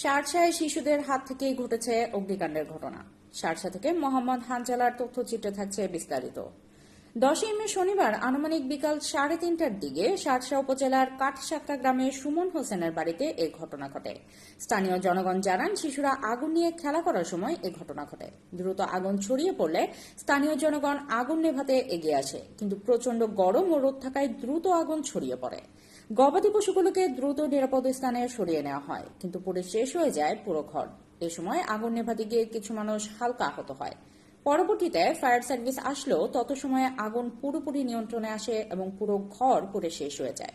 শার্শায় শিশুদের হাত থেকেই ঘটেছে অগ্নিকাণ্ডের ঘটনা। শার্শা থেকে মোহাম্মদ হানজালার তথ্যচিত্রে থাকছে বিস্তারিত। দশই মে শনিবার আনুমানিক বিকাল সাড়ে তিনটার দিকে শার্শা উপজেলার কাঠসাক্কা গ্রামে সুমন হোসেনের বাড়িতে এ ঘটনা ঘটে। স্থানীয় জনগণ জানান, শিশুরা আগুন নিয়ে খেলা করার সময় এ ঘটনা ঘটে। দ্রুত আগুন ছড়িয়ে পড়লে স্থানীয় জনগণ আগুন নেভাতে এগিয়ে আসে, কিন্তু প্রচণ্ড গরম ও রোদ থাকায় দ্রুত আগুন ছড়িয়ে পড়ে। গবাদি পশুগুলোকে দ্রুত নিরাপদ স্থানে সরিয়ে নেওয়া হয়, কিন্তু পুড়ে শেষ হয়ে যায় পুরো ঘর। এ সময় আগুন নেভাতে গিয়ে কিছু মানুষ হালকা আহত হয়। পরবর্তীতে ফায়ার সার্ভিস আসলেও তত সময়ে আগুন পুরোপুরি নিয়ন্ত্রণে আসে এবং পুরো ঘর পুড়ে শেষ হয়ে যায়।